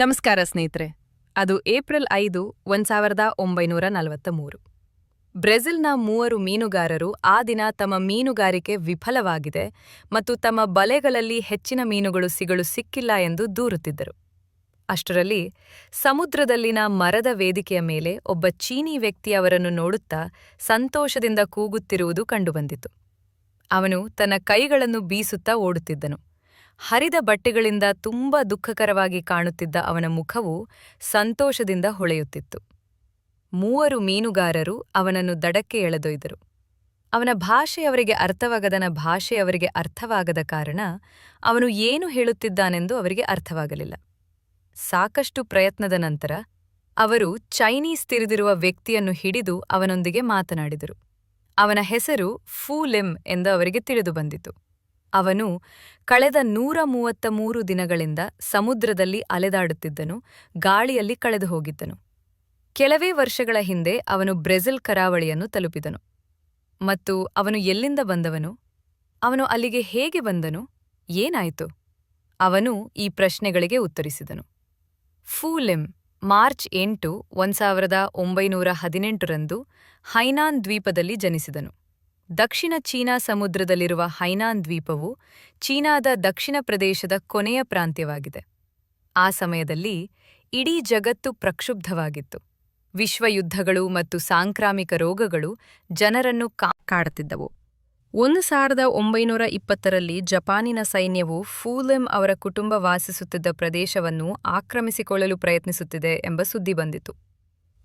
ನಮಸ್ಕಾರ ಸ್ನೇಹಿತರೆ. ಅದು ಏಪ್ರಿಲ್ ಐದು, ಒಂದು ಸಾವಿರದ ಒಂಬೈನೂರ ನಲವತ್ತ ಮೂರು ಬ್ರೆಜಿಲ್ನ ಮೂವರು ಮೀನುಗಾರರು ಆ ದಿನ ತಮ್ಮ ಮೀನುಗಾರಿಕೆ ವಿಫಲವಾಗಿದೆ ಮತ್ತು ತಮ್ಮ ಬಲೆಗಳಲ್ಲಿ ಹೆಚ್ಚಿನ ಮೀನುಗಳು ಸಿಗಲು ಸಿಕ್ಕಿಲ್ಲ ಎಂದು ದೂರುತ್ತಿದ್ದರು. ಅಷ್ಟರಲ್ಲಿ, ಸಮುದ್ರದಲ್ಲಿನ ಮರದ ವೇದಿಕೆಯ ಮೇಲೆ ಒಬ್ಬ ಚೀನಿ ವ್ಯಕ್ತಿ ಅವರನ್ನು ನೋಡುತ್ತಾ ಸಂತೋಷದಿಂದ ಕೂಗುತ್ತಿರುವುದು ಕಂಡುಬಂದಿತು. ಅವನು ತನ್ನ ಕೈಗಳನ್ನು ಬೀಸುತ್ತಾ ಓಡುತ್ತಿದ್ದನು. ಹರಿದ ಬಟ್ಟೆಗಳಿಂದ ತುಂಬ ದುಃಖಕರವಾಗಿ ಕಾಣುತ್ತಿದ್ದ ಅವನ ಮುಖವು ಸಂತೋಷದಿಂದ ಹೊಳೆಯುತ್ತಿತ್ತು. ಮೂವರು ಮೀನುಗಾರರು ಅವನನ್ನು ದಡಕ್ಕೆ ಎಳೆದೊಯ್ದರು. ಅವನ ಭಾಷೆ ಅವರಿಗೆ ಅರ್ಥವಾಗದನ ಭಾಷೆ ಅವರಿಗೆ ಅರ್ಥವಾಗದ ಕಾರಣ ಅವನು ಏನು ಹೇಳುತ್ತಿದ್ದಾನೆಂದು ಅವರಿಗೆ ಅರ್ಥವಾಗಲಿಲ್ಲ. ಸಾಕಷ್ಟು ಪ್ರಯತ್ನದ ನಂತರ ಅವರು ಚೈನೀಸ್ ತಿರಿದಿರುವ ವ್ಯಕ್ತಿಯನ್ನು ಹಿಡಿದು ಅವನೊಂದಿಗೆ ಮಾತನಾಡಿದರು. ಅವನ ಹೆಸರು ಫೂ ಲಿಮ್ ಎಂದು ಅವರಿಗೆ ತಿಳಿದು ಬಂದಿತು. ಅವನು ಕಳೆದ ನೂರ ಮೂವತ್ತ ಮೂರು ದಿನಗಳಿಂದ ಸಮುದ್ರದಲ್ಲಿ ಅಲೆದಾಡುತ್ತಿದ್ದನು, ಗಾಳಿಯಲ್ಲಿ ಕಳೆದು ಹೋಗಿದ್ದನು. ಕೆಲವೇ ವರ್ಷಗಳ ಹಿಂದೆ ಅವನು ಬ್ರೆಜಿಲ್ ಕರಾವಳಿಯನ್ನು ತಲುಪಿದನು. ಮತ್ತು ಅವನು ಎಲ್ಲಿಂದ ಬಂದವನು? ಅವನು ಅಲ್ಲಿಗೆ ಹೇಗೆ ಬಂದನು? ಏನಾಯಿತು? ಅವನು ಈ ಪ್ರಶ್ನೆಗಳಿಗೆ ಉತ್ತರಿಸಿದನು. ಫೂಲಿಂ ಮಾರ್ಚ್ ಎಂಟು, ಒಂದು ಸಾವಿರದ ಒಂಬೈನೂರ ಹದಿನೆಂಟರಂದು ಹೈನಾನ್ ದ್ವೀಪದಲ್ಲಿ ಜನಿಸಿದನು. ದಕ್ಷಿಣ ಚೀನಾ ಸಮುದ್ರದಲ್ಲಿರುವ ಹೈನಾನ್ ದ್ವೀಪವು ಚೀನಾದ ದಕ್ಷಿಣ ಪ್ರದೇಶದ ಕೊನೆಯ ಪ್ರಾಂತ್ಯವಾಗಿದೆ. ಆ ಸಮಯದಲ್ಲಿ ಇಡೀ ಜಗತ್ತು ಪ್ರಕ್ಷುಬ್ಧವಾಗಿತ್ತು. ವಿಶ್ವಯುದ್ಧಗಳು ಮತ್ತು ಸಾಂಕ್ರಾಮಿಕ ರೋಗಗಳು ಜನರನ್ನು ಕಾಡುತ್ತಿದ್ದವು. ಒಂದು ಸಾವಿರದ ಒಂಬೈನೂರ ಇಪ್ಪತ್ತರಲ್ಲಿ ಜಪಾನಿನ ಸೈನ್ಯವು ಫೂಲೆಮ್ ಅವರ ಕುಟುಂಬ ವಾಸಿಸುತ್ತಿದ್ದ ಪ್ರದೇಶವನ್ನು ಆಕ್ರಮಿಸಿಕೊಳ್ಳಲು ಪ್ರಯತ್ನಿಸುತ್ತಿದೆ ಎಂಬ ಸುದ್ದಿ ಬಂದಿತು.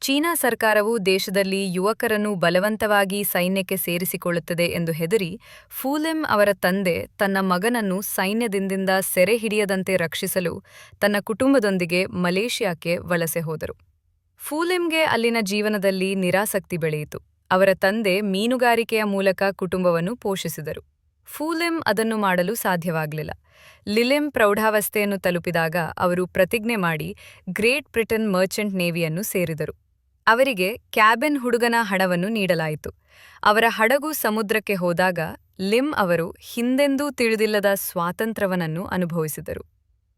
ಚೀನಾ ಸರ್ಕಾರವು ದೇಶದಲ್ಲಿ ಯುವಕರನ್ನು ಬಲವಂತವಾಗಿ ಸೈನ್ಯಕ್ಕೆ ಸೇರಿಸಿಕೊಳ್ಳುತ್ತದೆ ಎಂದು ಹೆದರಿ ಫೂಲೆಮ್ ಅವರ ತಂದೆ ತನ್ನ ಮಗನನ್ನು ಸೈನ್ಯದಿಂದ ಸೆರೆ ಹಿಡಿಯದಂತೆ ರಕ್ಷಿಸಲು ತನ್ನ ಕುಟುಂಬದೊಂದಿಗೆ ಮಲೇಷ್ಯಾಕ್ಕೆ ವಲಸೆ ಹೋದರು. ಫೂಲೆಮ್ಗೆ ಅಲ್ಲಿನ ಜೀವನದಲ್ಲಿ ನಿರಾಸಕ್ತಿ ಬೆಳೆಯಿತು. ಅವರ ತಂದೆ ಮೀನುಗಾರಿಕೆಯ ಮೂಲಕ ಕುಟುಂಬವನ್ನು ಪೋಷಿಸಿದರು. ಫೂಲೆಮ್ ಅದನ್ನು ಮಾಡಲು ಸಾಧ್ಯವಾಗಲಿಲ್ಲ. ಲಿಲೆಮ್ ಪ್ರೌಢಾವಸ್ಥೆಯನ್ನು ತಲುಪಿದಾಗ ಅವರು ಪ್ರತಿಜ್ಞೆ ಮಾಡಿ ಗ್ರೇಟ್ ಬ್ರಿಟನ್ ಮರ್ಚೆಂಟ್ ನೇವಿಯನ್ನು ಸೇರಿದರು. ಅವರಿಗೆ ಕ್ಯಾಬಿನ್ ಹುಡುಗನ ಹಣವನ್ನು ನೀಡಲಾಯಿತು. ಅವರ ಹಡಗು ಸಮುದ್ರಕ್ಕೆ ಹೋದಾಗ ಲಿಮ್ ಅವರು ಹಿಂದೆಂದೂ ತಿಳಿದಿಲ್ಲದ ಸ್ವಾತಂತ್ರ್ಯವನನ್ನು ಅನುಭವಿಸಿದರು.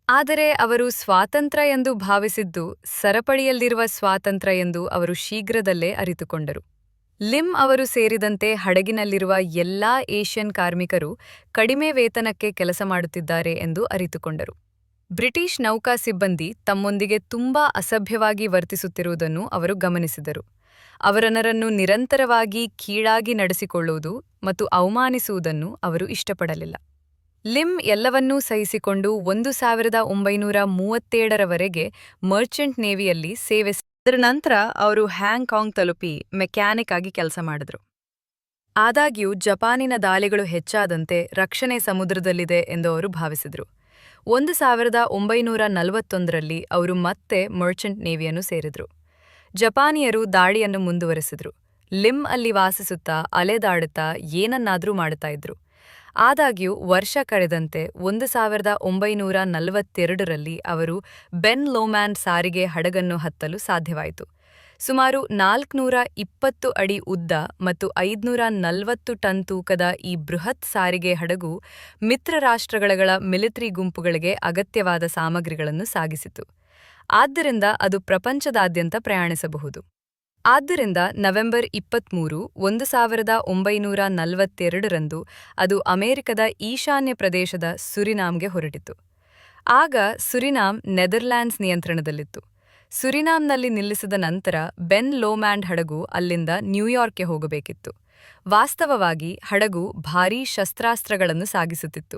ಆದರೆ ಅವರು ಸ್ವಾತಂತ್ರ್ಯ ಎಂದು ಭಾವಿಸಿದ್ದು ಸರಪಳಿಯಲ್ಲಿರುವ ಸ್ವಾತಂತ್ರ್ಯ ಎಂದು ಅವರು ಶೀಘ್ರದಲ್ಲೇ ಅರಿತುಕೊಂಡರು. ಲಿಮ್ ಅವರು ಸೇರಿದಂತೆ ಹಡಗಿನಲ್ಲಿರುವ ಎಲ್ಲಾ ಏಷ್ಯನ್ ಕಾರ್ಮಿಕರು ಕಡಿಮೆ ವೇತನಕ್ಕೆ ಕೆಲಸ ಮಾಡುತ್ತಿದ್ದಾರೆ ಎಂದು ಅರಿತುಕೊಂಡರು. ಬ್ರಿಟಿಷ್ ನೌಕಾ ಸಿಬ್ಬಂದಿ ತಮ್ಮೊಂದಿಗೆ ತುಂಬಾ ಅಸಭ್ಯವಾಗಿ ವರ್ತಿಸುತ್ತಿರುವುದನ್ನು ಅವರು ಗಮನಿಸಿದರು. ಅವರನರನ್ನು ನಿರಂತರವಾಗಿ ಕೀಳಾಗಿ ನಡೆಸಿಕೊಳ್ಳುವುದು ಮತ್ತು ಅವಮಾನಿಸುವುದನ್ನು ಅವರು ಇಷ್ಟಪಡಲಿಲ್ಲ. ಲಿಮ್ ಎಲ್ಲವನ್ನೂ ಸಹಿಸಿಕೊಂಡು ಒಂದು ಸಾವಿರದ ಒಂಬೈನೂರ ಮೂವತ್ತೇಳರವರೆಗೆ ಮರ್ಚೆಂಟ್ ನೇವಿಯಲ್ಲಿ ಸೇವೆ ಅದರ ನಂತರ ಅವರು ಹ್ಯಾಂಗ್ಕಾಂಗ್ ತಲುಪಿ ಮೆಕ್ಯಾನಿಕ್ ಆಗಿ ಕೆಲಸ ಮಾಡಿದರು. ಆದಾಗ್ಯೂ ಜಪಾನಿನ ದಾಳಿಗಳು ಹೆಚ್ಚಾದಂತೆ ರಕ್ಷಣೆ ಸಮುದ್ರದಲ್ಲಿದೆ ಎಂದು ಅವರು ಭಾವಿಸಿದರು. ಒಂದು ಸಾವಿರದ ಒಂಬೈನೂರ ನಲವತ್ತೊಂದರಲ್ಲಿ ಅವರು ಮತ್ತೆ ಮರ್ಚೆಂಟ್ ನೇವಿಯನ್ನು ಸೇರಿದರು. ಜಪಾನಿಯರು ದಾಳಿಯನ್ನು ಮುಂದುವರೆಸಿದ್ರು. ಲಿಮ್ ಅಲ್ಲಿ ವಾಸಿಸುತ್ತಾ ಅಲೆದಾಡುತ್ತಾ ಏನನ್ನಾದರೂ ಮಾಡುತ್ತಾ ಇದ್ರು. ಆದಾಗ್ಯೂ, ವರ್ಷ ಕಳೆದಂತೆ ಒಂದು ಸಾವಿರದ ಒಂಬೈನೂರ ನಲವತ್ತೆರಡರಲ್ಲಿ ಅವರು ಬೆನ್ ಲೋಮ್ಯಾನ್ ಸಾರಿಗೆ ಹಡಗನ್ನು ಹತ್ತಲು ಸಾಧ್ಯವಾಯಿತು. ಸುಮಾರು ನಾಲ್ಕುನೂರ ಇಪ್ಪತ್ತು ಅಡಿ ಉದ್ದ ಮತ್ತು ಐದುನೂರ ನಲವತ್ತು ಟನ್ ತೂಕದ ಈ ಬೃಹತ್ ಸಾರಿಗೆ ಹಡಗು ಮಿತ್ರ ರಾಷ್ಟ್ರಗಳ ಮಿಲಿಟರಿ ಗುಂಪುಗಳಿಗೆ ಅಗತ್ಯವಾದ ಸಾಮಗ್ರಿಗಳನ್ನು ಸಾಗಿಸಿತು. ಆದ್ದರಿಂದ ಅದು ಪ್ರಪಂಚದಾದ್ಯಂತ ಪ್ರಯಾಣಿಸಬಹುದು. ಆದ್ದರಿಂದ ನವೆಂಬರ್ ಇಪ್ಪತ್ಮೂರು, ಒಂದು ಸಾವಿರದ ಒಂಬೈನೂರ ನಲವತ್ತೆರಡರಂದು ಅದು ಅಮೆರಿಕದ ಈಶಾನ್ಯ ಪ್ರದೇಶದ ಸುರಿನಾಮ್ಗೆ ಹೊರಟಿತು. ಆಗ ಸುರಿನಾಮ್ ನೆದರ್ಲ್ಯಾಂಡ್ಸ್ ನಿಯಂತ್ರಣದಲ್ಲಿತ್ತು. ಸುರಿನಾಮ್ನಲ್ಲಿ ನಿಲ್ಲಿಸಿದ ನಂತರ ಬೆನ್ ಲೋಮ್ಯಾಂಡ್ ಹಡಗು ಅಲ್ಲಿಂದ ನ್ಯೂಯಾರ್ಕ್ಗೆ ಹೋಗಬೇಕಿತ್ತು. ವಾಸ್ತವವಾಗಿ ಹಡಗು ಭಾರೀ ಶಸ್ತ್ರಾಸ್ತ್ರಗಳನ್ನು ಸಾಗಿಸುತ್ತಿತ್ತು.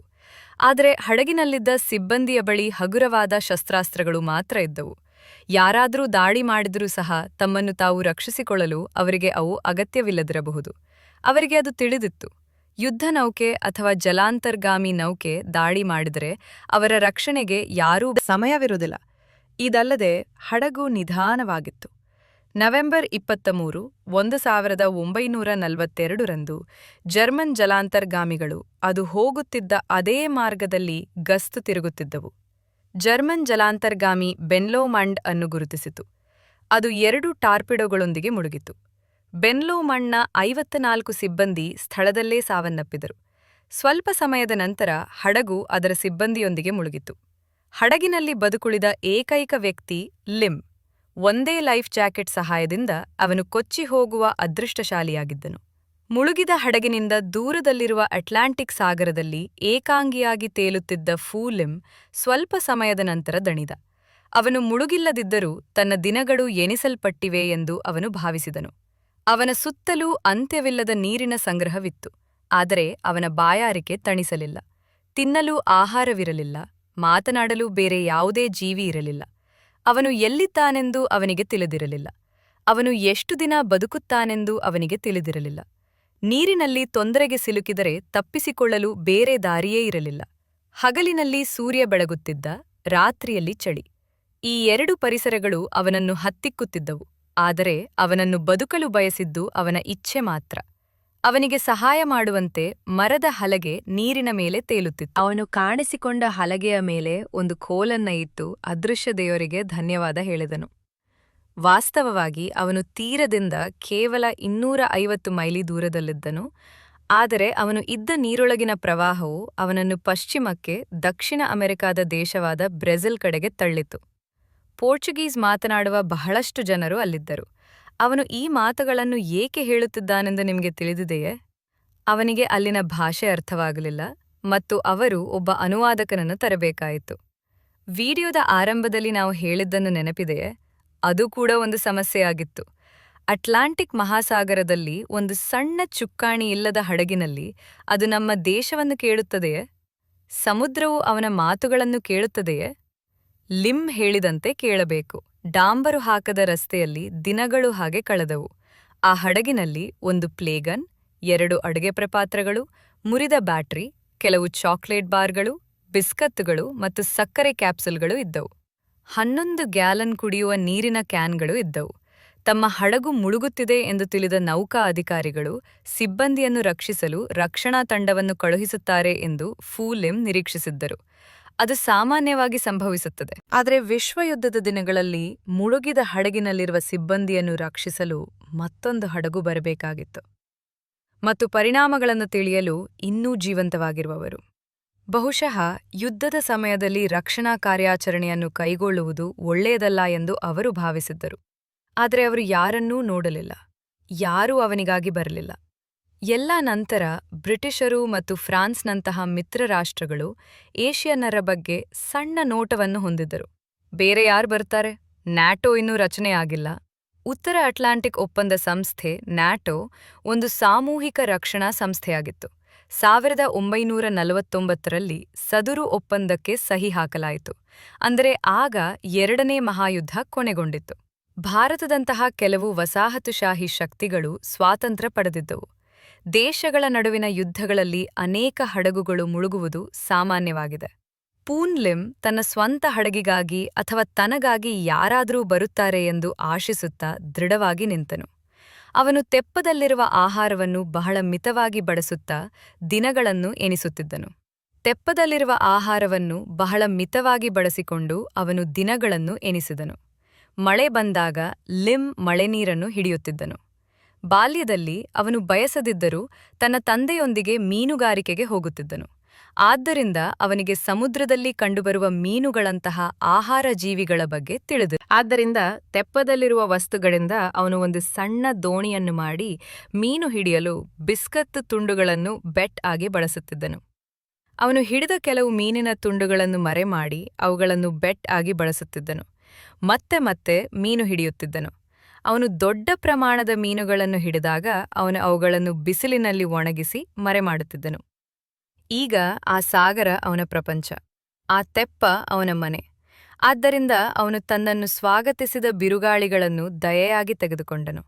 ಆದರೆ ಹಡಗಿನಲ್ಲಿದ್ದ ಸಿಬ್ಬಂದಿಯ ಬಳಿ ಹಗುರವಾದ ಶಸ್ತ್ರಾಸ್ತ್ರಗಳು ಮಾತ್ರ ಇದ್ದವು. ಯಾರಾದರೂ ದಾಳಿ ಮಾಡಿದರೂ ಸಹ ತಮ್ಮನ್ನು ತಾವು ರಕ್ಷಿಸಿಕೊಳ್ಳಲು ಅವರಿಗೆ ಅವು ಅಗತ್ಯವಿಲ್ಲದಿರಬಹುದು. ಅವರಿಗೆ ಅದು ತಿಳಿದಿತ್ತು. ಯುದ್ಧ ನೌಕೆ ಅಥವಾ ಜಲಾಂತರ್ಗಾಮಿ ನೌಕೆ ದಾಳಿ ಮಾಡಿದರೆ ಅವರ ರಕ್ಷಣೆಗೆ ಯಾರೂ ಸಮಯವಿರುವುದಿಲ್ಲ. ಇದಲ್ಲದೆ ಹಡಗು ನಿಧಾನವಾಗಿತ್ತು. ನವೆಂಬರ್ ಇಪ್ಪತ್ತ ಮೂರು ಒಂದು ಸಾವಿರದ ಒಂಬೈನೂರ ನಲವತ್ತೆರಡರಂದು ಜರ್ಮನ್ ಜಲಾಂತರ್ಗಾಮಿಗಳು ಅದು ಹೋಗುತ್ತಿದ್ದ ಅದೇ ಮಾರ್ಗದಲ್ಲಿ ಗಸ್ತು ತಿರುಗುತ್ತಿದ್ದವು. ಜರ್ಮನ್ ಜಲಾಂತರ್ಗಾಮಿ ಬೆನ್ಲೋಮಂಡ್ ಅನ್ನು ಗುರುತಿಸಿತು. ಅದು ಎರಡು ಟಾರ್ಪಿಡೋಗಳೊಂದಿಗೆ ಮುಳುಗಿತು ಬೆನ್ಲೋಮಂಡ್ನ ಐವತ್ತ ನಾಲ್ಕು ಸಿಬ್ಬಂದಿ ಸ್ಥಳದಲ್ಲೇ ಸಾವನ್ನಪ್ಪಿದರು. ಸ್ವಲ್ಪ ಸಮಯದ ನಂತರ ಹಡಗು ಅದರ ಸಿಬ್ಬಂದಿಯೊಂದಿಗೆ ಮುಳುಗಿತು ಹಡಗಿನಲ್ಲಿ ಬದುಕುಳಿದ ಏಕೈಕ ವ್ಯಕ್ತಿ ಲಿಮ್, ಒಂದೇ ಲೈಫ್ ಜಾಕೆಟ್ ಸಹಾಯದಿಂದ ಅವನು ಕೊಚ್ಚಿ ಹೋಗುವ ಅದೃಷ್ಟಶಾಲಿಯಾಗಿದ್ದನು. ಮುಳುಗಿದ ಹಡಗಿನಿಂದ ದೂರದಲ್ಲಿರುವ ಅಟ್ಲಾಂಟಿಕ್ ಸಾಗರದಲ್ಲಿ ಏಕಾಂಗಿಯಾಗಿ ತೇಲುತ್ತಿದ್ದ ಫೂಲಿಮ್ ಸ್ವಲ್ಪ ಸಮಯದ ನಂತರ ದಣಿದ. ಅವನು ಮುಳುಗಿಲ್ಲದಿದ್ದರೂ ತನ್ನ ದಿನಗಳು ಎನಿಸಲ್ಪಟ್ಟಿವೆ ಎಂದು ಅವನು ಭಾವಿಸಿದನು. ಅವನ ಸುತ್ತಲೂ ಅಂತ್ಯವಿಲ್ಲದ ನೀರಿನ ಸಂಗ್ರಹವಿತ್ತು, ಆದರೆ ಅವನ ಬಾಯಾರಿಕೆ ತಣಿಸಲಿಲ್ಲ, ತಿನ್ನಲು ಆಹಾರವಿರಲಿಲ್ಲ ಮಾತನಾಡಲು ಬೇರೆ ಯಾವುದೇ ಜೀವಿ ಇರಲಿಲ್ಲ. ಅವನು ಎಲ್ಲಿದ್ದಾನೆಂದು ಅವನಿಗೆ ತಿಳಿದಿರಲಿಲ್ಲ. ಅವನು ಎಷ್ಟು ದಿನ ಬದುಕುತ್ತಾನೆಂದು ಅವನಿಗೆ ತಿಳಿದಿರಲಿಲ್ಲ. ನೀರಿನಲ್ಲಿ ತೊಂದರೆಗೆ ಸಿಲುಕಿದರೆ ತಪ್ಪಿಸಿಕೊಳ್ಳಲು ಬೇರೆ ದಾರಿಯೇ ಇರಲಿಲ್ಲ. ಹಗಲಿನಲ್ಲಿ ಸೂರ್ಯ ಬೆಳಗುತ್ತಿದ್ದ, ರಾತ್ರಿಯಲ್ಲಿ ಚಳಿ. ಈ ಎರಡು ಪರಿಸರಗಳು ಅವನನ್ನು ಹತ್ತಿಕ್ಕುತ್ತಿದ್ದವು, ಆದರೆ ಅವನನ್ನು ಬದುಕಲು ಬಯಸಿದ್ದು ಅವನ ಇಚ್ಛೆ ಮಾತ್ರ. ಅವನಿಗೆ ಸಹಾಯ ಮಾಡುವಂತೆ ಮರದ ಹಲಗೆ ನೀರಿನ ಮೇಲೆ ತೇಲುತ್ತಿತ್ತು. ಅವನು ಕಾಣಿಸಿಕೊಂಡ ಹಲಗೆಯ ಮೇಲೆ ಒಂದು ಕೋಲನ್ನ ಇಟ್ಟು ಅದೃಶ್ಯ ದೇವರಿಗೆ ಧನ್ಯವಾದ ಹೇಳಿದನು. ವಾಸ್ತವವಾಗಿ ಅವನು ತೀರದಿಂದ ಕೇವಲ ಇನ್ನೂರ ಐವತ್ತು ಮೈಲಿ ದೂರದಲ್ಲಿದ್ದನು, ಆದರೆ ಅವನು ಇದ್ದ ನೀರೊಳಗಿನ ಪ್ರವಾಹವು ಅವನನ್ನು ಪಶ್ಚಿಮಕ್ಕೆ ದಕ್ಷಿಣ ಅಮೆರಿಕಾದ ದೇಶವಾದ ಬ್ರೆಜಿಲ್ ಕಡೆಗೆ ತಳ್ಳಿತು. ಪೋರ್ಚುಗೀಸ್ ಮಾತನಾಡುವ ಬಹಳಷ್ಟು ಜನರು ಅಲ್ಲಿದ್ದರು. ಅವನು ಈ ಮಾತುಗಳನ್ನು ಏಕೆ ಹೇಳುತ್ತಿದ್ದಾನೆಂದು ನಿಮಗೆ ತಿಳಿದಿದೆಯೇ? ಅವನಿಗೆ ಅಲ್ಲಿನ ಭಾಷೆ ಅರ್ಥವಾಗಲಿಲ್ಲ ಮತ್ತು ಅವರು ಒಬ್ಬ ಅನುವಾದಕನನ್ನು ತರಬೇಕಾಯಿತು. ವಿಡಿಯೋದ ಆರಂಭದಲ್ಲಿ ನಾವು ಹೇಳಿದ್ದನ್ನು ನೆನಪಿದೆಯೇ? ಅದು ಕೂಡ ಒಂದು ಸಮಸ್ಯೆಯಾಗಿತ್ತು. ಅಟ್ಲಾಂಟಿಕ್ ಮಹಾಸಾಗರದಲ್ಲಿ ಒಂದು ಸಣ್ಣ ಚುಕ್ಕಾಣಿ ಇಲ್ಲದ ಹಡಗಿನಲ್ಲಿ ಅದು ನಮ್ಮ ದೇಶವನ್ನು ಕೇಳುತ್ತದೆಯೇ? ಸಮುದ್ರವು ಅವನ ಮಾತುಗಳನ್ನು ಕೇಳುತ್ತದೆಯೇ? ಲಿಮ್ ಹೇಳಿದಂತೆ ಕೇಳಬೇಕು. ಡಾಂಬರು ಹಾಕದ ರಸ್ತೆಯಲ್ಲಿ ದಿನಗಳು ಹಾಗೆ ಕಳೆದವು. ಆ ಹಡಗಿನಲ್ಲಿ ಒಂದು ಪ್ಲೇಗನ್, ಎರಡು ಅಡುಗೆ ಪ್ರಪಾತ್ರಗಳು, ಮುರಿದ ಬ್ಯಾಟ್ರಿ, ಕೆಲವು ಚಾಕ್ಲೇಟ್ ಬಾರ್ಗಳು, ಬಿಸ್ಕತ್ತುಗಳು ಮತ್ತು ಸಕ್ಕರೆ ಕ್ಯಾಪ್ಸುಲ್ಗಳು ಇದ್ದವು. ಹನ್ನೊಂದು ಗ್ಯಾಲನ್ ಕುಡಿಯುವ ನೀರಿನ ಕ್ಯಾನ್ಗಳು ಇದ್ದವು. ತಮ್ಮ ಹಡಗು ಮುಳುಗುತ್ತಿದೆ ಎಂದು ತಿಳಿದ ನೌಕಾ ಅಧಿಕಾರಿಗಳು ಸಿಬ್ಬಂದಿಯನ್ನು ರಕ್ಷಿಸಲು ರಕ್ಷಣಾ ತಂಡವನ್ನು ಕಳುಹಿಸುತ್ತಾರೆ ಎಂದು ಫೂಲಿಮ್ ನಿರೀಕ್ಷಿಸಿದ್ದರು. ಅದು ಸಾಮಾನ್ಯವಾಗಿ ಸಂಭವಿಸುತ್ತದೆ. ಆದರೆ ವಿಶ್ವಯುದ್ಧದ ದಿನಗಳಲ್ಲಿ ಮುಳುಗಿದ ಹಡಗಿನಲ್ಲಿರುವ ಸಿಬ್ಬಂದಿಯನ್ನು ರಕ್ಷಿಸಲು ಮತ್ತೊಂದು ಹಡಗು ಬರಬೇಕಾಗಿತ್ತು. ಮತ್ತು ಪರಿಣಾಮಗಳನ್ನು ತಿಳಿಯಲು ಇನ್ನೂ ಜೀವಂತವಾಗಿರುವವರು. ಬಹುಶಃ ಯುದ್ಧದ ಸಮಯದಲ್ಲಿ ರಕ್ಷಣಾ ಕಾರ್ಯಾಚರಣೆಯನ್ನು ಕೈಗೊಳ್ಳುವುದು ಒಳ್ಳೆಯದಲ್ಲ ಎಂದು ಅವರು ಭಾವಿಸಿದ್ದರು. ಆದರೆ ಅವರು ಯಾರನ್ನೂ ನೋಡಲಿಲ್ಲ. ಯಾರೂ ಅವನಿಗಾಗಿ ಬರಲಿಲ್ಲ. ಎಲ್ಲ ನಂತರ ಬ್ರಿಟಿಷರು ಮತ್ತು ಫ್ರಾನ್ಸ್ನಂತಹ ಮಿತ್ರರಾಷ್ಟ್ರಗಳು ಏಷ್ಯನ್ನರ ಬಗ್ಗೆ ಸಣ್ಣ ನೋಟವನ್ನು ಹೊಂದಿದ್ದರು. ಬೇರೆ ಯಾರು ಬರ್ತಾರೆ? ನ್ಯಾಟೋ ಇನ್ನೂ ರಚನೆಯಾಗಿಲ್ಲ ಉತ್ತರ ಅಟ್ಲಾಂಟಿಕ್ ಒಪ್ಪಂದ ಸಂಸ್ಥೆ, ನ್ಯಾಟೋ, ಒಂದು ಸಾಮೂಹಿಕ ರಕ್ಷಣಾ ಸಂಸ್ಥೆಯಾಗಿತ್ತು. ಸಾವಿರದ ಒಂಬೈನೂರ ನಲವತ್ತೊಂಬತ್ತರಲ್ಲಿ ಸದುರು ಒಪ್ಪಂದಕ್ಕೆ ಸಹಿ ಹಾಕಲಾಯಿತು. ಅಂದರೆ ಆಗ ಎರಡನೇ ಮಹಾಯುದ್ಧ ಕೊನೆಗೊಂಡಿತ್ತು. ಭಾರತದಂತಹ ಕೆಲವು ವಸಾಹತುಶಾಹಿ ಶಕ್ತಿಗಳು ಸ್ವಾತಂತ್ರ್ಯ ಪಡೆದಿದ್ದವು. ದೇಶಗಳ ನಡುವಿನ ಯುದ್ಧಗಳಲ್ಲಿ ಅನೇಕ ಹಡಗುಗಳು ಮುಳುಗುವುದು ಸಾಮಾನ್ಯವಾಗಿದೆ. ಪೂನ್ ಲಿಮ್ ತನ್ನ ಸ್ವಂತ ಹಡಗಿಗಾಗಿ ಅಥವಾ ತನಗಾಗಿ ಯಾರಾದರೂ ಬರುತ್ತಾರೆ ಎಂದು ಆಶಿಸುತ್ತಾ ದೃಢವಾಗಿ ನಿಂತನು. ಅವನು ತೆಪ್ಪದಲ್ಲಿರುವ ಆಹಾರವನ್ನು ಬಹಳ ಮಿತವಾಗಿ ಬಡಿಸುತ್ತಾ ದಿನಗಳನ್ನು ಎನಿಸುತ್ತಿದ್ದನು ತೆಪ್ಪದಲ್ಲಿರುವ ಆಹಾರವನ್ನು ಬಹಳ ಮಿತವಾಗಿ ಬಳಸಿಕೊಂಡು ಅವನು ದಿನಗಳನ್ನು ಎನಿಸಿದನು ಮಳೆ ಬಂದಾಗ ಲಿಮ್ ಮಳೆನೀರನ್ನು ಹಿಡಿಯುತ್ತಿದ್ದನು. ಬಾಲ್ಯದಲ್ಲಿ ಅವನು ಬಯಸದಿದ್ದರೂ ತನ್ನ ತಂದೆಯೊಂದಿಗೆ ಮೀನುಗಾರಿಕೆಗೆ ಹೋಗುತ್ತಿದ್ದನು. ಆದ್ದರಿಂದ ಅವನಿಗೆ ಸಮುದ್ರದಲ್ಲಿ ಕಂಡುಬರುವ ಮೀನುಗಳಂತಹ ಆಹಾರ ಜೀವಿಗಳ ಬಗ್ಗೆ ತಿಳಿದು. ಆದ್ದರಿಂದ ತೆಪ್ಪದಲ್ಲಿರುವ ವಸ್ತುಗಳಿಂದ ಅವನು ಒಂದು ಸಣ್ಣ ದೋಣಿಯನ್ನು ಮಾಡಿ ಮೀನು ಹಿಡಿಯಲು ಬಿಸ್ಕತ್ ತುಂಡುಗಳನ್ನು ಬೆಟ್ ಆಗಿ ಬಳಸುತ್ತಿದ್ದನು. ಅವನು ಹಿಡಿದ ಕೆಲವು ಮೀನಿನ ತುಂಡುಗಳನ್ನು ಮರೆಮಾಡಿ ಅವುಗಳನ್ನು ಬೆಟ್ ಆಗಿ ಬಳಸುತ್ತಿದ್ದನು. ಮತ್ತೆ ಮತ್ತೆ ಮೀನು ಹಿಡಿಯುತ್ತಿದ್ದನು. ಅವನು ದೊಡ್ಡ ಪ್ರಮಾಣದ ಮೀನುಗಳನ್ನು ಹಿಡಿದಾಗ ಅವನು ಅವುಗಳನ್ನು ಬಿಸಿಲಿನಲ್ಲಿ ಒಣಗಿಸಿ ಮರೆಮಾಡುತ್ತಿದ್ದನು ಈಗ ಆ ಸಾಗರ ಅವನ ಪ್ರಪಂಚ, ಆ ತೆಪ್ಪ ಅವನ ಮನೆ. ಆದ್ದರಿಂದ ಅವನು ತನ್ನನ್ನು ಸ್ವಾಗತಿಸಿದ ಬಿರುಗಾಳಿಗಳನ್ನು ದಯೆಯಾಗಿ ತೆಗೆದುಕೊಂಡನು.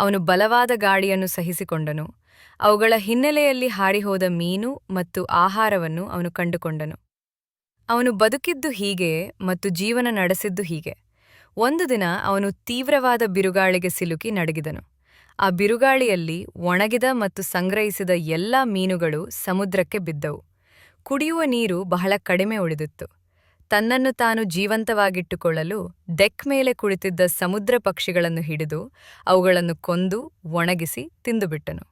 ಅವನು ಬಲವಾದ ಗಾಳಿಯನ್ನು ಸಹಿಸಿಕೊಂಡನು. ಅವುಗಳ ಹಿನ್ನೆಲೆಯಲ್ಲಿ ಹಾರಿಹೋದ ಮೀನು ಮತ್ತು ಆಹಾರವನ್ನು ಅವನು ಕಂಡುಕೊಂಡನು. ಅವನು ಬದುಕಿದ್ದು ಹೀಗೆಯೇ ಮತ್ತು ಜೀವನ ನಡೆಸಿದ್ದು ಹೀಗೆ. ಒಂದು ದಿನ ಅವನು ತೀವ್ರವಾದ ಬಿರುಗಾಳಿಗೆ ಸಿಲುಕಿ ನಡಗಿದನು. ಆ ಬಿರುಗಾಳಿಯಲ್ಲಿ ಒಣಗಿದ ಮತ್ತು ಸಂಗ್ರಹಿಸಿದ ಎಲ್ಲ ಮೀನುಗಳು ಸಮುದ್ರಕ್ಕೆ ಬಿದ್ದವು. ಕುಡಿಯುವ ನೀರು ಬಹಳ ಕಡಿಮೆ ಉಳಿದಿತ್ತು. ತನ್ನನ್ನು ತಾನು ಜೀವಂತವಾಗಿಟ್ಟುಕೊಳ್ಳಲು ಡೆಕ್ ಮೇಲೆ ಕುಳಿತಿದ್ದ ಸಮುದ್ರ ಪಕ್ಷಿಗಳನ್ನು ಹಿಡಿದು ಅವುಗಳನ್ನು ಕೊಂದು ಒಣಗಿಸಿ ತಿಂದುಬಿಟ್ಟನು.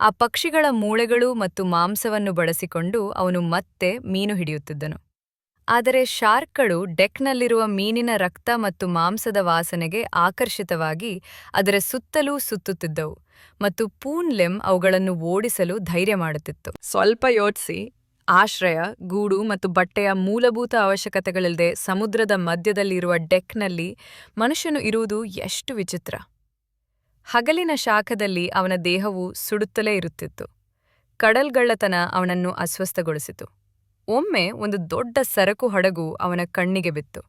ಆ ಪಕ್ಷಿಗಳ ಮೂಳೆಗಳು ಮತ್ತು ಮಾಂಸವನ್ನು ಬಳಸಿಕೊಂಡು ಅವನು ಮತ್ತೆ ಮೀನು ಹಿಡಿಯುತ್ತಿದ್ದನು. ಆದರೆ ಶಾರ್ಕ್ಗಳು ಡೆಕ್ನಲ್ಲಿರುವ ಮೀನಿನ ರಕ್ತ ಮತ್ತು ಮಾಂಸದ ವಾಸನೆಗೆ ಆಕರ್ಷಿತವಾಗಿ ಅದರ ಸುತ್ತಲೂ ಸುತ್ತುತ್ತಿದ್ದವು ಮತ್ತು ಪೂನ್ ಲೆಮ್ ಅವುಗಳನ್ನು ಓಡಿಸಲು ಧೈರ್ಯ ಮಾಡುತ್ತಿತ್ತು. ಸ್ವಲ್ಪ ಯೋಚಿಸಿ. ಆಶ್ರಯ, ಗೂಡು ಮತ್ತು ಬಟ್ಟೆಯ ಮೂಲಭೂತ ಅವಶ್ಯಕತೆಗಳಿಲ್ಲದೆ ಸಮುದ್ರದ ಮಧ್ಯದಲ್ಲಿರುವ ಡೆಕ್ನಲ್ಲಿ ಮನುಷ್ಯನು ಇರುವುದು ಎಷ್ಟು ವಿಚಿತ್ರ. ಹಗಲಿನ ಶಾಖದಲ್ಲಿ ಅವನ ದೇಹವು ಸುಡುತ್ತಲೇ ಇರುತ್ತಿತ್ತು. ಕಡಲ್ಗಳ್ಳತನ ಅವನನ್ನು ಅಸ್ವಸ್ಥಗೊಳಿಸಿತು. ಒಮ್ಮೆ ಒಂದು ದೊಡ್ಡ ಸರಕು ಹಡಗು ಅವನ ಕಣ್ಣಿಗೆ ಬಿತ್ತು.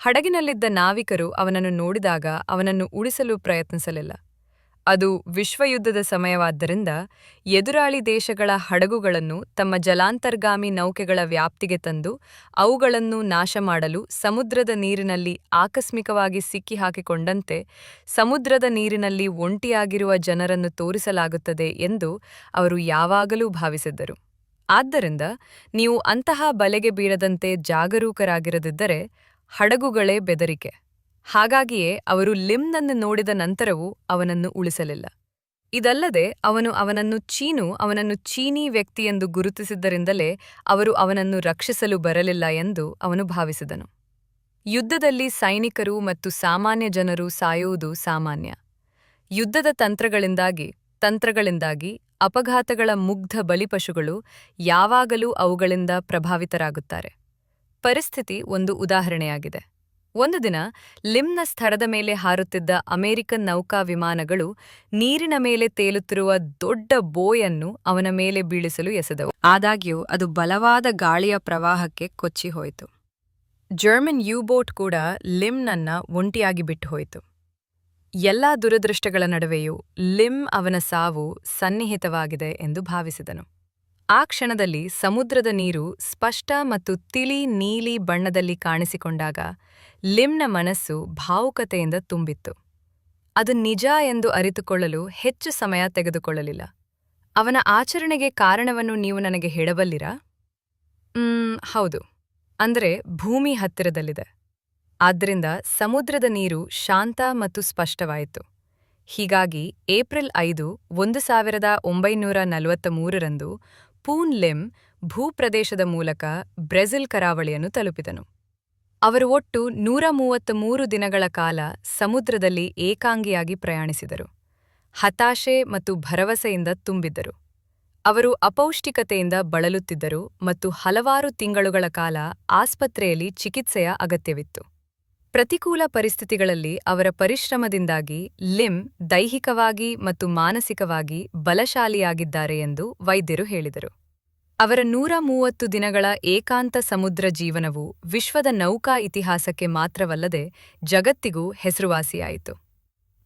ಹಡಗಿನಲ್ಲಿದ್ದ ನಾವಿಕರು ಅವನನ್ನು ನೋಡಿದಾಗ ಅವನನ್ನು ಉಳಿಸಲು ಪ್ರಯತ್ನಿಸಲಿಲ್ಲ. ಅದು ವಿಶ್ವಯುದ್ಧದ ಸಮಯವಾದ್ದರಿಂದ ಎದುರಾಳಿ ದೇಶಗಳ ಹಡಗುಗಳನ್ನು ತಮ್ಮ ಜಲಾಂತರ್ಗಾಮಿ ನೌಕೆಗಳ ವ್ಯಾಪ್ತಿಗೆ ತಂದು ಅವುಗಳನ್ನು ನಾಶ ಮಾಡಲು ಸಮುದ್ರದ ನೀರಿನಲ್ಲಿ ಆಕಸ್ಮಿಕವಾಗಿ ಸಿಕ್ಕಿಹಾಕಿಕೊಂಡಂತೆ ಸಮುದ್ರದ ನೀರಿನಲ್ಲಿ ಒಂಟಿಯಾಗಿರುವ ಜನರನ್ನು ತೋರಿಸಲಾಗುತ್ತದೆ ಎಂದು ಅವರು ಯಾವಾಗಲೂ ಭಾವಿಸಿದ್ದರು. ಆದ್ದರಿಂದ ನೀವು ಅಂತಹ ಬಲೆಗೆ ಬೀಳದಂತೆ ಜಾಗರೂಕರಾಗಿರದಿದ್ದರೆ ಹಡಗುಗಳೇ ಬೆದರಿಕೆ. ಹಾಗಾಗಿಯೇ ಅವರು ಲಿಮ್ನನ್ನು ನೋಡಿದ ನಂತರವೂ ಅವನನ್ನು ಉಳಿಸಲಿಲ್ಲ. ಇದಲ್ಲದೆ ಅವನು ಅವನನ್ನು ಚೀನು, ಅವನನ್ನು ಚೀನೀ ವ್ಯಕ್ತಿಯೆಂದು ಗುರುತಿಸಿದ್ದರಿಂದಲೇ ಅವರು ಅವನನ್ನು ರಕ್ಷಿಸಲು ಬರಲಿಲ್ಲ ಎಂದು ಅವನು ಭಾವಿಸಿದನು. ಯುದ್ಧದಲ್ಲಿ ಸೈನಿಕರು ಮತ್ತು ಸಾಮಾನ್ಯ ಜನರು ಸಾಯುವುದು ಸಾಮಾನ್ಯ. ಯುದ್ಧದ ತಂತ್ರಗಳಿಂದಾಗಿ ತಂತ್ರಗಳಿಂದಾಗಿ ಅಪಘಾತಗಳ ಮುಗ್ಧ ಬಲಿಪಶುಗಳು ಯಾವಾಗಲೂ ಅವುಗಳಿಂದ ಪ್ರಭಾವಿತರಾಗುತ್ತಾರೆ. ಪರಿಸ್ಥಿತಿ ಒಂದು ಉದಾಹರಣೆಯಾಗಿದೆ. ಒಂದು ದಿನ ಲಿಮ್ನ ಸ್ಥಳದ ಮೇಲೆ ಹಾರುತ್ತಿದ್ದ ಅಮೆರಿಕನ್ ನೌಕಾ ವಿಮಾನಗಳು ನೀರಿನ ಮೇಲೆ ತೇಲುತ್ತಿರುವ ದೊಡ್ಡ ಬೋಯನ್ನು ಅವನ ಮೇಲೆ ಬೀಳಿಸಲು ಎಸೆದವು. ಆದಾಗ್ಯೂ ಅದು ಬಲವಾದ ಗಾಳಿಯ ಪ್ರವಾಹಕ್ಕೆ ಕೊಚ್ಚಿ ಹೋಯಿತು ಜರ್ಮನ್ ಯುಬೋಟ್ ಕೂಡ ಲಿಮ್ನನ್ನ ಒಂಟಿಯಾಗಿ ಬಿಟ್ಟು ಹೋಯಿತು ಎಲ್ಲಾ ದುರದೃಷ್ಟಗಳ ನಡುವೆಯೂ ಲಿಮ್ ಅವನ ಸಾವು ಸನ್ನಿಹಿತವಾಗಿದೆ ಎಂದು ಭಾವಿಸಿದನು. ಆ ಕ್ಷಣದಲ್ಲಿ ಸಮುದ್ರದ ನೀರು ಸ್ಪಷ್ಟ ಮತ್ತು ತಿಳಿ ನೀಲಿ ಬಣ್ಣದಲ್ಲಿ ಕಾಣಿಸಿಕೊಂಡಾಗ ಲಿಮ್ನ ಮನಸ್ಸು ಭಾವುಕತೆಯಿಂದ ತುಂಬಿತ್ತು. ಅದು ನಿಜ ಎಂದು ಅರಿತುಕೊಳ್ಳಲು ಹೆಚ್ಚು ಸಮಯ ತೆಗೆದುಕೊಳ್ಳಲಿಲ್ಲ. ಅವನ ಆಚರಣೆಗೆ ಕಾರಣವನ್ನು ನೀವು ನನಗೆ ಹೇಳಬಲ್ಲಿರಾ? ಹೌದು. ಅಂದರೆ ಭೂಮಿ ಹತ್ತಿರದಲ್ಲಿದೆ. ಆದ್ದರಿಂದ ಸಮುದ್ರದ ನೀರು ಶಾಂತ ಮತ್ತು ಸ್ಪಷ್ಟವಾಯಿತು. ಹೀಗಾಗಿ ಏಪ್ರಿಲ್ ಐದು, ಒಂದು ಸಾವಿರದ ಒಂಬೈನೂರ ನಲವತ್ತ ಮೂರರಂದು ಪೂನ್ ಲಿಮ್ ಭೂಪ್ರದೇಶದ ಮೂಲಕ ಬ್ರೆಜಿಲ್ ಕರಾವಳಿಯನ್ನು ತಲುಪಿದನು. ಅವರು ಒಟ್ಟು ನೂರ ಮೂವತ್ತ ಮೂರು ದಿನಗಳ ಕಾಲ ಸಮುದ್ರದಲ್ಲಿ ಏಕಾಂಗಿಯಾಗಿ ಪ್ರಯಾಣಿಸಿದರು. ಹತಾಶೆ ಮತ್ತು ಭರವಸೆಯಿಂದ ತುಂಬಿದ್ದರು. ಅವರು ಅಪೌಷ್ಟಿಕತೆಯಿಂದ ಬಳಲುತ್ತಿದ್ದರು ಮತ್ತು ಹಲವಾರು ತಿಂಗಳುಗಳ ಕಾಲ ಆಸ್ಪತ್ರೆಯಲ್ಲಿ ಚಿಕಿತ್ಸೆಯ ಅಗತ್ಯವಿತ್ತು. ಪ್ರತಿಕೂಲ ಪರಿಸ್ಥಿತಿಗಳಲ್ಲಿ ಅವರ ಪರಿಶ್ರಮದಿಂದಾಗಿ ಲಿಮ್ ದೈಹಿಕವಾಗಿ ಮತ್ತು ಮಾನಸಿಕವಾಗಿ ಬಲಶಾಲಿಯಾಗಿದ್ದಾರೆ ಎಂದು ವೈದ್ಯರು ಹೇಳಿದರು. ಅವರ ನೂರ ಮೂವತ್ತು ದಿನಗಳ ಏಕಾಂತ ಸಮುದ್ರ ಜೀವನವು ವಿಶ್ವದ ನೌಕಾ ಇತಿಹಾಸಕ್ಕೆ ಮಾತ್ರವಲ್ಲದೆ ಜಗತ್ತಿಗೂ ಹೆಸರುವಾಸಿಯಾಯಿತು.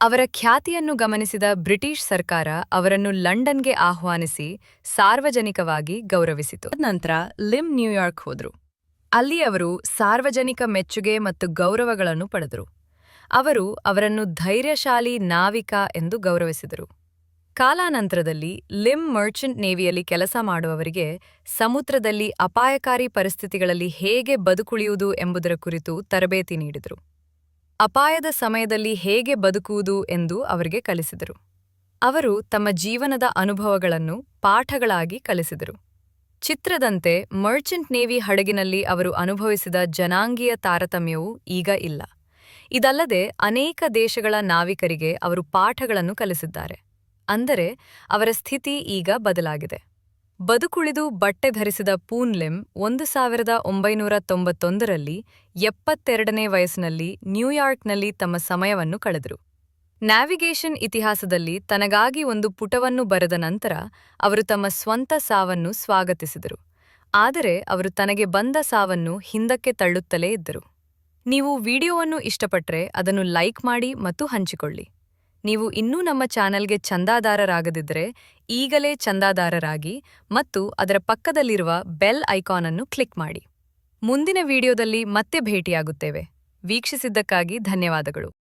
ಅವರ ಖ್ಯಾತಿಯನ್ನು ಗಮನಿಸಿದ ಬ್ರಿಟಿಷ್ ಸರ್ಕಾರ ಅವರನ್ನು ಲಂಡನ್ಗೆ ಆಹ್ವಾನಿಸಿ ಸಾರ್ವಜನಿಕವಾಗಿ ಗೌರವಿಸಿತು. ನಂತರ ಲಿಮ್ ನ್ಯೂಯಾರ್ಕ್ ಹೋದರು. ಅಲ್ಲಿ ಅವರು ಸಾರ್ವಜನಿಕ ಮೆಚ್ಚುಗೆ ಮತ್ತು ಗೌರವಗಳನ್ನು ಪಡೆದರು. ಅವರು ಅವರನ್ನು ಧೈರ್ಯಶಾಲಿ ನಾವಿಕ ಎಂದು ಗೌರವಿಸಿದರು. ಕಾಲಾನಂತರದಲ್ಲಿ ಲಿಮ್ ಮರ್ಚೆಂಟ್ ನೇವಿಯಲ್ಲಿ ಕೆಲಸ ಮಾಡುವವರಿಗೆ ಸಮುದ್ರದಲ್ಲಿ ಅಪಾಯಕಾರಿ ಪರಿಸ್ಥಿತಿಗಳಲ್ಲಿ ಹೇಗೆ ಬದುಕುಳಿಯುವುದು ಎಂಬುದರ ಕುರಿತು ತರಬೇತಿ ನೀಡಿದರು. ಅಪಾಯದ ಸಮಯದಲ್ಲಿ ಹೇಗೆ ಬದುಕುವುದು ಎಂದು ಅವರಿಗೆ ಕಲಿಸಿದರು. ಅವರು ತಮ್ಮ ಜೀವನದ ಅನುಭವಗಳನ್ನು ಪಾಠಗಳಾಗಿ ಕಲಿಸಿದರು. ಚಿತ್ರದಂತೆ ಮರ್ಚೆಂಟ್ ನೇವಿ ಹಡಗಿನಲ್ಲಿ ಅವರು ಅನುಭವಿಸಿದ ಜನಾಂಗೀಯ ತಾರತಮ್ಯವು ಈಗ ಇಲ್ಲ. ಇದಲ್ಲದೆ ಅನೇಕ ದೇಶಗಳ ನಾವಿಕರಿಗೆ ಅವರು ಪಾಠಗಳನ್ನು ಕಲಿಸಿದ್ದಾರೆ. ಅಂದರೆ ಅವರ ಸ್ಥಿತಿ ಈಗ ಬದಲಾಗಿದೆ. ಬದುಕುಳಿದು ಬಟ್ಟೆ ಧರಿಸಿದ ಪೂನ್ಲೆಮ್ ಒಂದು ಸಾವಿರದ ಒಂಬೈನೂರ ತೊಂಬತ್ತೊಂದರಲ್ಲಿ ಎಪ್ಪತ್ತೆರಡನೇ ವಯಸ್ಸಿನಲ್ಲಿ ನ್ಯೂಯಾರ್ಕ್ನಲ್ಲಿ ತಮ್ಮ ಸಮಯವನ್ನು ಕಳೆದರು. ನ್ಯಾವಿಗೇಷನ್ ಇತಿಹಾಸದಲ್ಲಿ ತನಗಾಗಿ ಒಂದು ಪುಟವನ್ನು ಬರೆದ ನಂತರ ಅವರು ತಮ್ಮ ಸ್ವಂತ ಸಾವನ್ನು ಸ್ವಾಗತಿಸಿದರು. ಆದರೆ ಅವರು ತನಗೆ ಬಂದ ಸಾವನ್ನು ಹಿಂದಕ್ಕೆ ತಳ್ಳುತ್ತಲೇ ಇದ್ದರು. ನೀವು ವಿಡಿಯೋವನ್ನು ಇಷ್ಟಪಟ್ಟರೆ ಅದನ್ನು ಲೈಕ್ ಮಾಡಿ ಮತ್ತು ಹಂಚಿಕೊಳ್ಳಿ. ನೀವು ಇನ್ನೂ ನಮ್ಮ ಚಾನೆಲ್ಗೆ ಚಂದಾದಾರರಾಗದಿದ್ದರೆ ಈಗಲೇ ಚಂದಾದಾರರಾಗಿ ಮತ್ತು ಅದರ ಪಕ್ಕದಲ್ಲಿರುವ ಬೆಲ್ ಐಕಾನ್ ಅನ್ನು ಕ್ಲಿಕ್ ಮಾಡಿ. ಮುಂದಿನ ವಿಡಿಯೋದಲ್ಲಿ ಮತ್ತೆ ಭೇಟಿಯಾಗುತ್ತೇವೆ. ವೀಕ್ಷಿಸಿದ್ದಕ್ಕಾಗಿ ಧನ್ಯವಾದಗಳು.